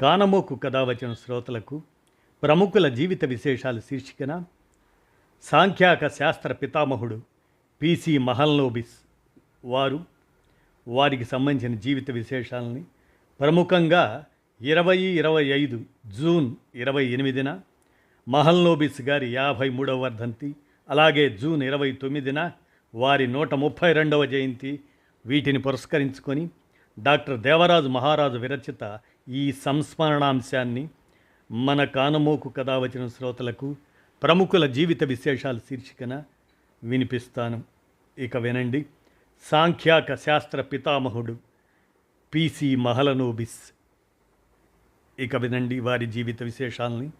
కానమోకు కథావచన శ్రోతలకు ప్రముఖుల జీవిత విశేషాలు శీర్షికన సాంఖ్యాక శాస్త్ర పితామహుడు పిసి మహల్నోబిస్ వారు వారికి సంబంధించిన జీవిత విశేషాలని ప్రముఖంగా ఇరవై ఇరవై ఐదు జూన్ ఇరవై ఎనిమిదిన మహల్నోబిస్ గారి యాభై మూడవ వర్ధంతి అలాగే జూన్ ఇరవై తొమ్మిదిన వారి నూట ముప్పై రెండవ జయంతి వీటిని పురస్కరించుకొని డాక్టర్ దేవరాజు మహారాజు విరచిత ఈ సంస్మరణాంశాన్ని మన కానమోకు కథ వచ్చిన శ్రోతలకు ప్రముఖుల జీవిత విశేషాల శీర్షికన వినిపిస్తాను. ఇక వినండి. సాంఖ్యాక శాస్త్ర పితామహుడు పిసి మహలనోబిస్. ఇక వినండి వారి జీవిత విశేషాలని.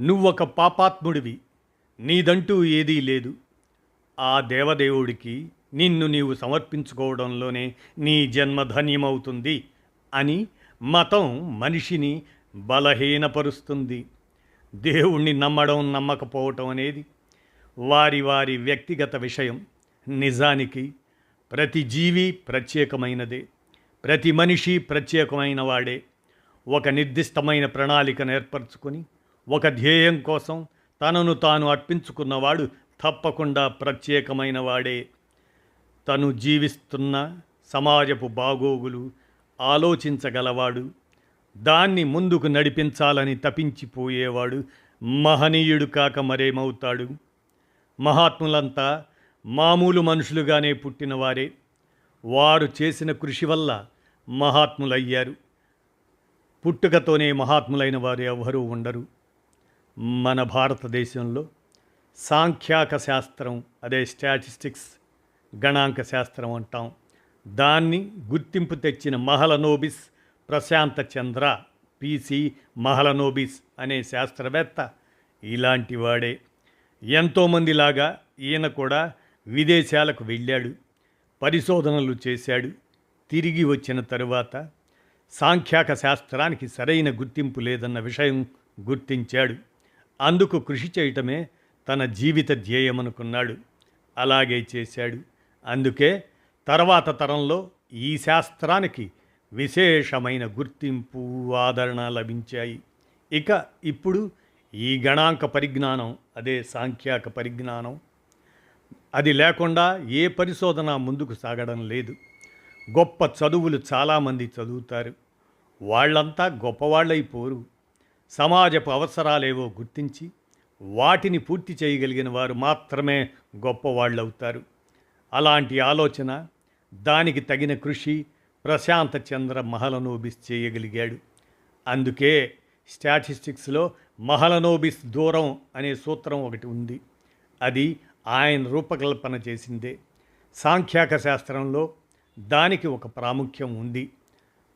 నువ్వొక పాపాత్ముడివి నీదంటూ ఏదీ లేదు. ఆ దేవదేవుడికి నిన్ను నీవు సమర్పించుకోవడంలోనే నీ జన్మ ధన్యమవుతుంది. అని మతం మనిషిని బలహీనపరుస్తుంది. దేవుణ్ణి నమ్మడం నమ్మకపోవటం అనేది వారి వారి వ్యక్తిగత విషయం. నిజానికి ప్రతి జీవి ప్రత్యేకమైనదే. ప్రతి మనిషి ప్రత్యేకమైన వాడే. ఒక నిర్దిష్టమైన ప్రణాళికను ఏర్పరచుకొని ఒక ధ్యేయం కోసం తనను తాను అర్పించుకున్నవాడు తప్పకుండా ప్రత్యేకమైన వాడే. తను జీవిస్తున్న సమాజపు బాగోగులు ఆలోచించగలవాడు. దాన్ని ముందుకు నడిపించాలని తపించిపోయేవాడు. మహనీయుడు కాక మరేమవుతాడు? మహాత్ములంతా మామూలు మనుషులుగానే పుట్టినవారే. వారు చేసిన కృషి వల్ల మహాత్ములయ్యారు. పుట్టుకతోనే మహాత్ములైన వారు ఎవరూ ఉండరు. మన భారతదేశంలో సాంఖ్యాక శాస్త్రం అదే స్టాటిస్టిక్స్ గణాంక శాస్త్రం అంటాం. దాన్ని గుర్తింపు తెచ్చిన మహలనోబిస్ ప్రశాంత చంద్ర పిసి మహలనోబిస్ అనే శాస్త్రవేత్త ఇలాంటి వాడే. ఎంతోమందిలాగా ఈయన కూడా విదేశాలకు వెళ్ళాడు పరిశోధనలు చేశాడు తిరిగి వచ్చిన తరువాత సాంఖ్యాక శాస్త్రానికి సరైన గుర్తింపు లేదన్న విషయం గుర్తించాడు. అందుకు కృషి చేయటమే తన జీవిత ధ్యేయమనుకున్నాడు. అలాగే చేశాడు. అందుకే తర్వాత తరంలో ఈ శాస్త్రానికి విశేషమైన గుర్తింపు ఆదరణ లభించాయి. ఇక ఇప్పుడు ఈ గణాంక పరిజ్ఞానం అదే సాంఖ్యాక పరిజ్ఞానం. అది లేకుండా ఏ పరిశోధన ముందుకు సాగడం లేదు. గొప్ప చదువులు చాలామంది చదువుతారు. వాళ్ళంతా గొప్పవాళ్ళైపోరు. సమాజపు అవసరాలేవో గుర్తించి వాటిని పూర్తి చేయగలిగిన వారు మాత్రమే గొప్పవాళ్ళవుతారు. అలాంటి ఆలోచన దానికి తగిన కృషి ప్రశాంత చంద్ర మహలనోబిస్ చేయగలిగాడు. అందుకే స్టాటిస్టిక్స్లో మహలనోబిస్ దూరం అనే సూత్రం ఒకటి ఉంది. అది ఆయన రూపకల్పన చేసిందే. సాంఖ్యాక శాస్త్రంలో దానికి ఒక ప్రాముఖ్యం ఉంది.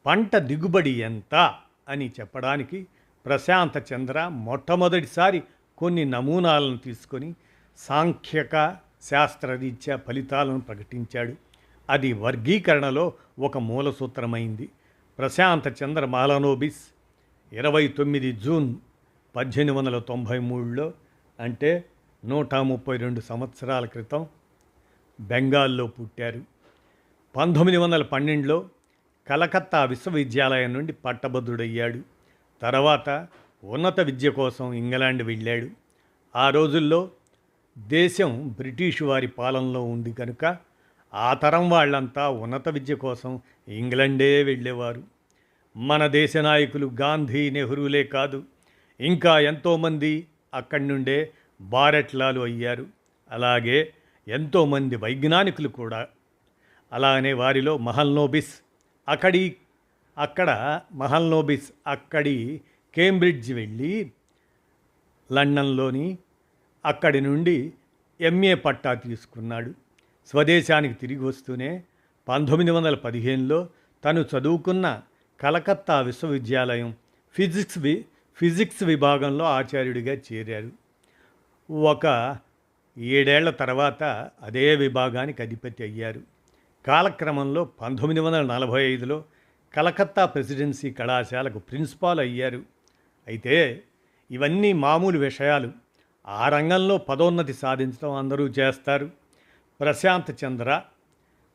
పంట దిగుబడి ఎంత అని చెప్పడానికి ప్రశాంత చంద్ర మొట్టమొదటిసారి కొన్ని నమూనాలను తీసుకొని సాంఖ్యక శాస్త్రరీత్యా ఫలితాలను ప్రకటించాడు. అది వర్గీకరణలో ఒక మూల సూత్రమైంది. ప్రశాంత చంద్ర మాలనోబిస్ ఇరవై తొమ్మిది జూన్ పద్దెనిమిది వందల తొంభై మూడులో అంటే నూట ముప్పై రెండు సంవత్సరాల క్రితం బెంగాల్లో పుట్టారు. పంతొమ్మిది వందల పన్నెండులో కలకత్తా విశ్వవిద్యాలయం నుండి పట్టభద్రుడయ్యాడు. తర్వాత ఉన్నత విద్య కోసం ఇంగ్లాండ్ వెళ్ళాడు. ఆ రోజుల్లో దేశం బ్రిటిష్ వారి పాలనలో ఉంది కనుక ఆ తరం వాళ్ళంతా ఉన్నత విద్య కోసం ఇంగ్లండే వెళ్ళేవారు. మన దేశ నాయకులు గాంధీ నెహ్రూలే కాదు ఇంకా ఎంతోమంది అక్కడి నుండే బారెట్లాలు అయ్యారు. అలాగే ఎంతోమంది వైజ్ఞానికులు కూడా. అలానే వారిలో మహల్నోబిస్ అక్కడి అక్కడ మహల్నోబిస్ అక్కడి కేంబ్రిడ్జ్ వెళ్ళి లండన్లోని అక్కడి నుండి ఎంఏ పట్టా తీసుకున్నాడు. స్వదేశానికి తిరిగి వస్తూనే పంతొమ్మిది వందల పదిహేనులో తను చదువుకున్న కలకత్తా విశ్వవిద్యాలయం ఫిజిక్స్ వి ఫిజిక్స్ విభాగంలో ఆచార్యుడిగా చేరారు. ఒక ఏడేళ్ళ తర్వాత అదే విభాగానికి అధిపతి అయ్యారు. కాలక్రమంలో పంతొమ్మిది వందల నలభై ఐదులో కలకత్తా ప్రెసిడెన్సీ కళాశాలకు ప్రిన్సిపాల్ అయ్యారు. అయితే ఇవన్నీ మామూలు విషయాలు. ఆ రంగంలో పదోన్నతి సాధించడం అందరూ చేస్తారు. ప్రశాంత్ చంద్ర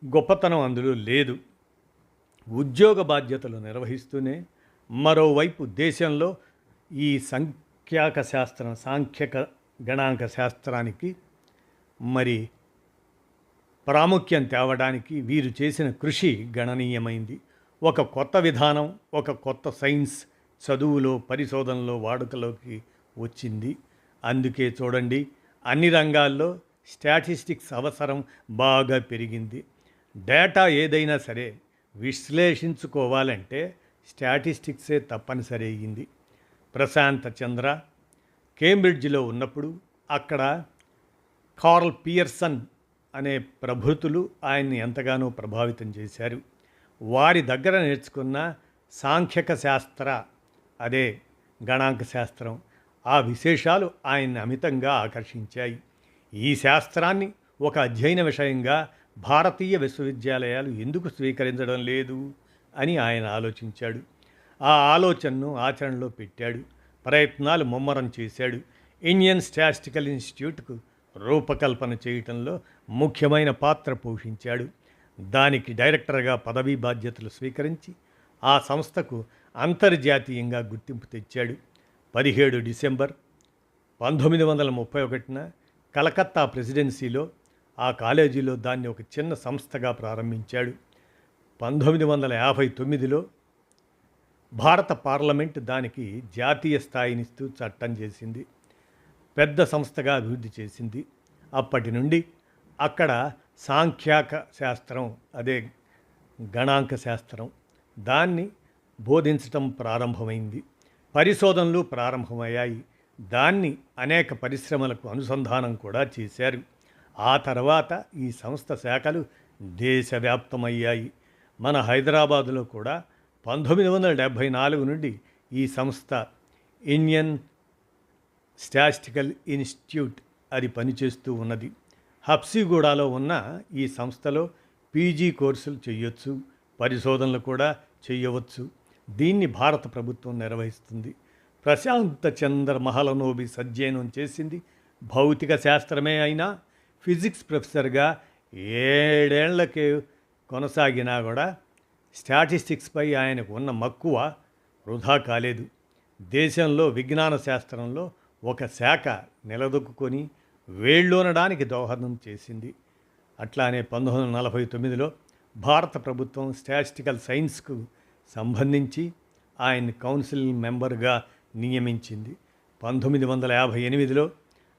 గొప్పతనం అందులో లేదు. ఉద్యోగ బాధ్యతలు నిర్వహిస్తూనే మరోవైపు దేశంలో ఈ సంఖ్యాక శాస్త్రం సాంఖ్యక గణాంక శాస్త్రానికి మరి ప్రాముఖ్యం తేవడానికి వీరు చేసిన కృషి గణనీయమైంది. ఒక కొత్త విధానం ఒక కొత్త సైన్స్ చదువులో పరిశోధనలో వాడుకలోకి వచ్చింది. అందుకే చూడండి అన్ని రంగాల్లో స్టాటిస్టిక్స్ అవసరం బాగా పెరిగింది. డేటా ఏదైనా సరే విశ్లేషించుకోవాలంటే స్టాటిస్టిక్సే తప్పనిసరి అయ్యింది. ప్రశాంత చంద్ర కేంబ్రిడ్జ్లో ఉన్నప్పుడు అక్కడ కార్ల్ పియర్సన్ అనే ప్రభృతులు ఆయన్ని ఎంతగానో ప్రభావితం చేశారు. వారి దగ్గర నేర్చుకున్న సాంఖ్యక శాస్త్ర అదే గణాంక శాస్త్రం ఆ విశేషాలు ఆయన్ని అమితంగా ఆకర్షించాయి. ఈ శాస్త్రాన్ని ఒక అధ్యయన విషయంగా భారతీయ విశ్వవిద్యాలయాలు ఎందుకు స్వీకరించడం లేదు అని ఆయన ఆలోచించాడు. ఆ ఆలోచనను ఆచరణలో పెట్టాడు. ప్రయత్నాలు ముమ్మరం చేశాడు. ఇండియన్ స్టాటిస్టికల్ ఇన్స్టిట్యూట్కు రూపకల్పన చేయటంలో ముఖ్యమైన పాత్ర పోషించాడు. దానికి డైరెక్టర్గా పదవీ బాధ్యతలు స్వీకరించి ఆ సంస్థకు అంతర్జాతీయంగా గుర్తింపు తెచ్చాడు. పదిహేడు డిసెంబర్ పంతొమ్మిది వందల ముప్పై ఒకటిన కలకత్తా ప్రెసిడెన్సీలో ఆ కాలేజీలో దాన్ని ఒక చిన్న సంస్థగా ప్రారంభించాడు. పంతొమ్మిది వందల యాభై తొమ్మిదిలో భారత పార్లమెంట్ దానికి జాతీయ స్థాయినిస్తూ చట్టం చేసింది. పెద్ద సంస్థగా అభివృద్ధి చేసింది. అప్పటి నుండి అక్కడ సాంఖ్యాక శాస్త్రం అదే గణాంక శాస్త్రం దాన్ని బోధించటం ప్రారంభమైంది. పరిశోధనలు ప్రారంభమయ్యాయి. దాన్ని అనేక పరిశ్రమలకు అనుసంధానం కూడా చేశారు. ఆ తర్వాత ఈ సంస్థ శాఖలు దేశవ్యాప్తమయ్యాయి. మన హైదరాబాదులో కూడా పంతొమ్మిది వందల డెబ్భై నాలుగు నుండి ఈ సంస్థ ఇండియన్ స్టాటిస్టికల్ ఇన్స్టిట్యూట్ అది పనిచేస్తూ ఉన్నది. హప్సిగూడలో ఉన్న ఈ సంస్థలో పీజీ కోర్సులు చేయొచ్చు పరిశోధనలు కూడా చేయవచ్చు దీన్ని భారత ప్రభుత్వం నిర్వహిస్తుంది. ప్రశాంత చంద్ర మహలనోబి అధ్యయనం చేసింది. భౌతిక శాస్త్రమే అయినా ఫిజిక్స్ ప్రొఫెసర్గా ఏడేళ్ళకి కొనసాగినా కూడా స్టాటిస్టిక్స్పై ఆయనకు ఉన్న మక్కువ వృధా కాలేదు. దేశంలో విజ్ఞాన శాస్త్రంలో ఒక శాఖ నిలదొక్కుని వేళ్ళూనడానికి దోహదం చేసింది. అట్లానే పంతొమ్మిది వందల నలభై తొమ్మిదిలో భారత ప్రభుత్వం స్టాటిస్టికల్ సైన్స్కు సంబంధించి ఆయన కౌన్సిల్ మెంబర్గా నియమించింది. పంతొమ్మిది వందల యాభై ఎనిమిదిలో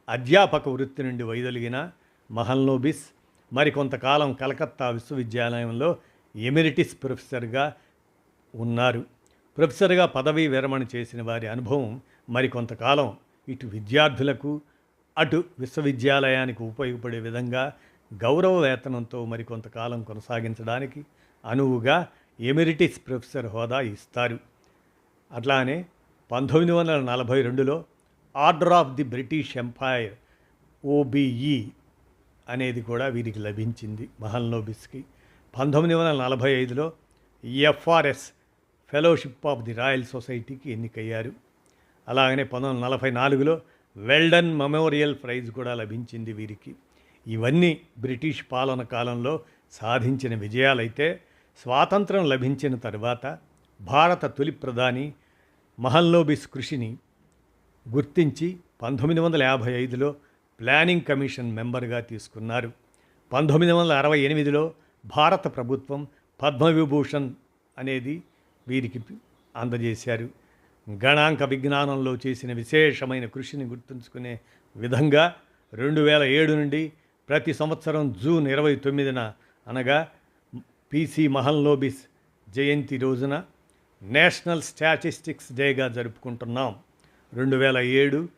అధ్యాపక వృత్తి నుండి వైదొలిగిన మహల్నోబిస్ మరికొంతకాలం కలకత్తా విశ్వవిద్యాలయంలో ఎమిరిటిస్ ప్రొఫెసర్గా ఉన్నారు. ప్రొఫెసర్గా పదవీ విరమణ చేసిన వారి అనుభవం మరికొంతకాలం ఇటు విద్యార్థులకు అటు విశ్వవిద్యాలయానికి ఉపయోగపడే విధంగా గౌరవ వేతనంతో మరికొంతకాలం కొనసాగించడానికి అనువుగా ఎమిరిటిస్ ప్రొఫెసర్ హోదా ఇస్తారు. అట్లానే పంతొమ్మిది వందల నలభై రెండులో order of the British empire OBE అనేది కూడా వీరికి లభించింది మహల్నోబిస్కి పంతొమ్మిది వందల నలభై ఐదులో FRS fellowship of the royal సొసైటీకి ఎన్నికయ్యారు. అలాగనే పంతొమ్మిది వందల నలభై నాలుగులో వెల్డన్ మెమోరియల్ ప్రైజ్ కూడా లభించింది వీరికి. ఇవన్నీ బ్రిటిష్ పాలన కాలంలో సాధించిన విజయాలైతే స్వాతంత్రం లభించిన తర్వాత భారత తొలి ప్రధాని మహల్నోబిస్ కృషిని గుర్తించి పంతొమ్మిది వందల యాభై ఐదులో ప్లానింగ్ కమిషన్ మెంబర్గా తీసుకున్నారు. పంతొమ్మిది వందల అరవై ఎనిమిదిలో భారత ప్రభుత్వం పద్మవిభూషణ్ అనేది వీరికి అందజేశారు. గణాంక విజ్ఞానంలో చేసిన విశేషమైన కృషిని గుర్తుంచుకునే విధంగా రెండు వేల ఏడు నుండి ప్రతి సంవత్సరం జూన్ ఇరవై తొమ్మిదిన అనగా పిసి మహల్నోబిస్ జయంతి రోజున నేషనల్ స్టాటిస్టిక్స్ డేగా జరుపుకుంటున్నాం. రెండు వేల ఏడు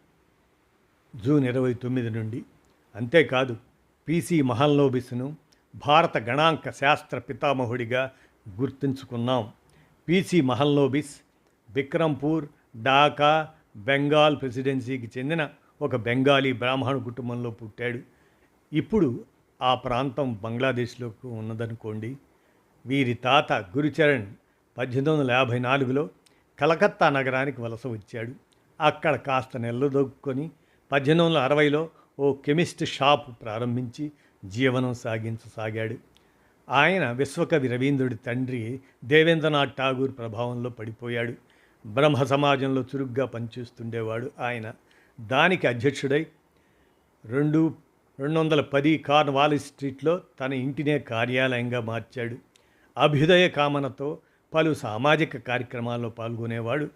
జూన్ ఇరవై తొమ్మిది నుండి. అంతేకాదు పీసీ మహల్నోబిస్ను భారత గణాంక శాస్త్ర పితామహుడిగా గుర్తుంచుకున్నాం. పీసీ మహల్నోబిస్ బిక్రంపూర్ ఢాకా బెంగాల్ ప్రెసిడెన్సీకి చెందిన ఒక బెంగాలీ బ్రాహ్మణ కుటుంబంలో పుట్టాడు. ఇప్పుడు ఆ ప్రాంతం బంగ్లాదేశ్లో ఉన్నదనుకోండి. వీరి తాత గురుచరణ్ పద్దెనిమిది వందల యాభై నాలుగులో కలకత్తా నగరానికి వలస వచ్చాడు. అక్కడ కాస్త నెల్లదొక్కుని పద్దెనిమిది వందల అరవైలో ఓ కెమిస్ట్ షాప్ ప్రారంభించి జీవనం సాగించసాగాడు. ఆయన విశ్వకవి రవీంద్రుడి తండ్రి దేవేంద్రనాథ్ ఠాగూర్ ప్రభావంలో పడిపోయాడు. బ్రహ్మ సమాజంలో చురుగ్గా పనిచేస్తుండేవాడు ఆయన. దానికి అధ్యక్షుడై రెండు రెండు వందల పది కార్న్వాల్ స్ట్రీట్లో తన ఇంటినే కార్యాలయంగా మార్చాడు. అభ్యుదయ కామనతో పలు సామాజిక కార్యక్రమాల్లో పాల్గొనేవాడు.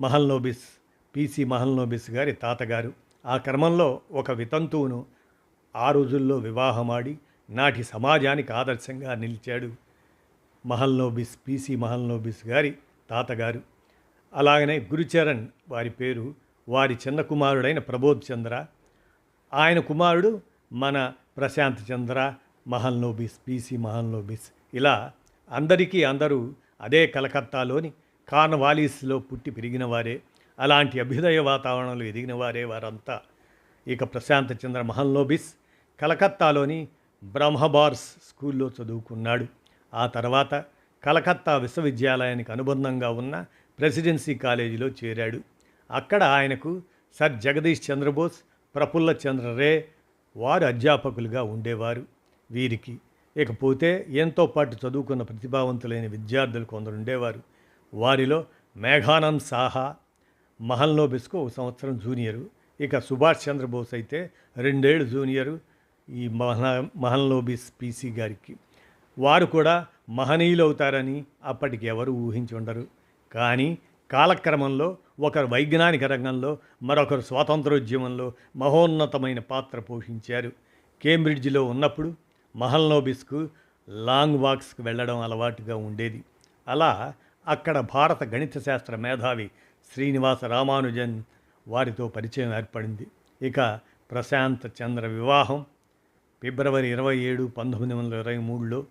మహల్నోబిస్ పిసి మహల్నోబిస్ గారి తాతగారు. ఆ క్రమంలో ఒక వితంతువును ఆ రోజుల్లో వివాహమాడి నాటి సమాజానికి ఆదర్శంగా నిలిచాడు మహల్నోబిస్ పిసి మహల్నోబిస్ గారి తాతగారు. అలాగనే గురుచరణ్ వారి పేరు వారి చిన్న కుమారుడైన ప్రబోధ్ చంద్ర. ఆయన కుమారుడు మన ప్రశాంత్ చంద్ర మహల్నోబిస్ పిసి మహల్నోబిస్. ఇలా అందరికీ అందరూ అదే కలకత్తాలోని కాన్వాలీస్లో పుట్టి పెరిగిన వారే అలాంటి అభ్యుదయ వాతావరణంలో ఎదిగిన వారే వారంతా. ఇక ప్రశాంత్ చంద్ర మహల్లోబిస్ కలకత్తాలోని బ్రహ్మబార్స్ స్కూల్లో చదువుకున్నాడు. ఆ తర్వాత కలకత్తా విశ్వవిద్యాలయానికి అనుబంధంగా ఉన్న ప్రెసిడెన్సీ కాలేజీలో చేరాడు. అక్కడ ఆయనకు సర్ జగదీష్ చంద్రబోస్ ప్రఫుల్ల చంద్ర రే వారు అధ్యాపకులుగా ఉండేవారు. వీరికి ఇకపోతే ఎంతో పాటు చదువుకున్న ప్రతిభావంతులైన విద్యార్థులు కొందరు ఉండేవారు. వారిలో మేఘానంద్ సాహా మహల్నోబిస్కు ఒక సంవత్సరం జూనియరు. ఇక సుభాష్ చంద్రబోస్ అయితే రెండేళ్ళు జూనియరు ఈ మహ మహల్నోబిస్ పీసీ గారికి. వారు కూడా మహనీయులు అవుతారని అప్పటికి ఎవరు ఊహించి ఉండరు. కానీ కాలక్రమంలో ఒకరు వైజ్ఞానిక రంగంలో మరొకరు స్వాతంత్రోద్యమంలో మహోన్నతమైన పాత్ర పోషించారు. కేంబ్రిడ్జ్లో ఉన్నప్పుడు మహల్నోబిస్కు లాంగ్ వాక్స్కి వెళ్ళడం అలవాటుగా ఉండేది. అలా అక్కడ భారత గణిత శాస్త్ర మేధావి శ్రీనివాస రామానుజన్ వారితో పరిచయం ఏర్పడింది. ఇక ప్రశాంత్ చంద్ర వివాహం ఫిబ్రవరి ఇరవై ఏడు పంతొమ్మిది వందల ఇరవై మూడులో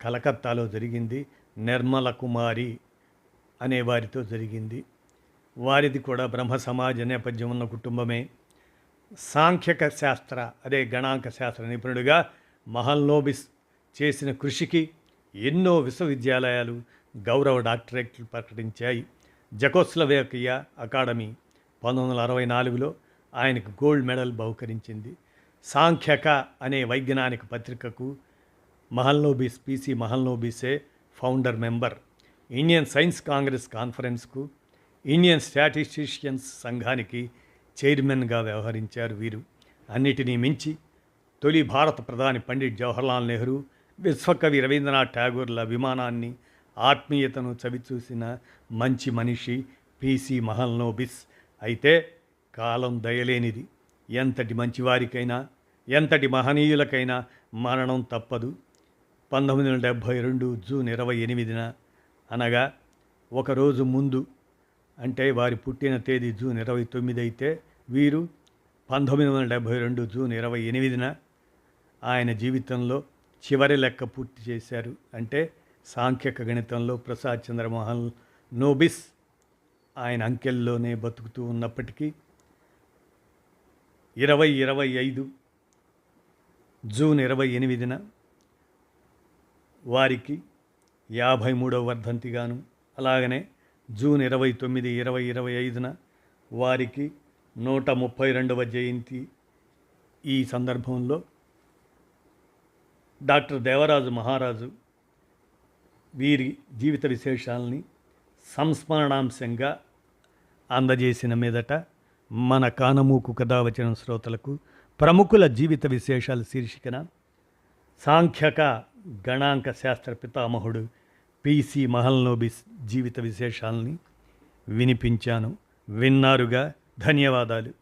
కలకత్తాలో జరిగింది. నిర్మల కుమారి అనే వారితో జరిగింది. వారిది కూడా బ్రహ్మ సమాజ నేపథ్యం ఉన్న కుటుంబమే. సాంఖ్యక శాస్త్ర అదే గణాంక శాస్త్ర నిపుణుడిగా మహల్నోబిస్ చేసిన కృషికి ఎన్నో విశ్వవిద్యాలయాలు గౌరవ డాక్టరేట్లు ప్రకటించాయి. జకోస్లవేకియా అకాడమీ పంతొమ్మిది వందల అరవై నాలుగులో ఆయనకు గోల్డ్ మెడల్ బహుకరించింది. సాంఖ్యక అనే వైజ్ఞానిక పత్రికకు Mahalanobis PC మహల్నోబిసే founder member. Indian science congress కాన్ఫరెన్స్కు Indian statisticians సంఘానికి చైర్మన్గా వ్యవహరించారు వీరు. అన్నిటినీ మించి తొలి భారత ప్రధాని పండిట్ జవహర్లాల్ నెహ్రూ విశ్వకవి రవీంద్రనాథ్ ఠాగూర్ల విమానాన్ని ఆత్మీయతను చవిచూసిన మంచి మనిషి పిసి మహల్నోబిస్. అయితే కాలం దయలేనిది. ఎంతటి మంచివారికైనా ఎంతటి మహనీయులకైనా మరణం తప్పదు. పంతొమ్మిది వందల డెబ్భై రెండు జూన్ ఇరవై ఎనిమిదిన అనగా ఒకరోజు ముందు అంటే వారి పుట్టిన తేదీ జూన్ ఇరవై తొమ్మిది అయితే వీరు పంతొమ్మిది వందల డెబ్భై రెండు జూన్ ఇరవై ఎనిమిదిన ఆయన జీవితంలో చివరి లెక్క పూర్తి చేశారు. అంటే సాంఖ్యక గణితంలో ప్రసాద్ చంద్రమోహన్ నోబిస్ ఆయన అంకెల్లోనే బతుకుతూ ఉన్నప్పటికీ ఇరవై ఇరవై ఐదు జూన్ ఇరవై ఎనిమిదిన వారికి యాభై మూడవ వర్ధంతిగాను అలాగనే జూన్ ఇరవై తొమ్మిది ఇరవై ఇరవై ఐదున వారికి నూట ముప్పై రెండవ జయంతి ఈ సందర్భంలో డాక్టర్ దేవరాజు మహారాజు వీరి జీవిత విశేషాలని సంస్మరణాంశంగా అందజేసిన మీదట మన కానమూకు కథ వచ్చిన శ్రోతలకు ప్రముఖుల జీవిత విశేషాల శీర్షికన సాంఖ్యక గణాంక శాస్త్ర పితామహుడు పిసి మహల్నోబి జీవిత విశేషాలని వినిపించాను. విన్నారుగా. ధన్యవాదాలు.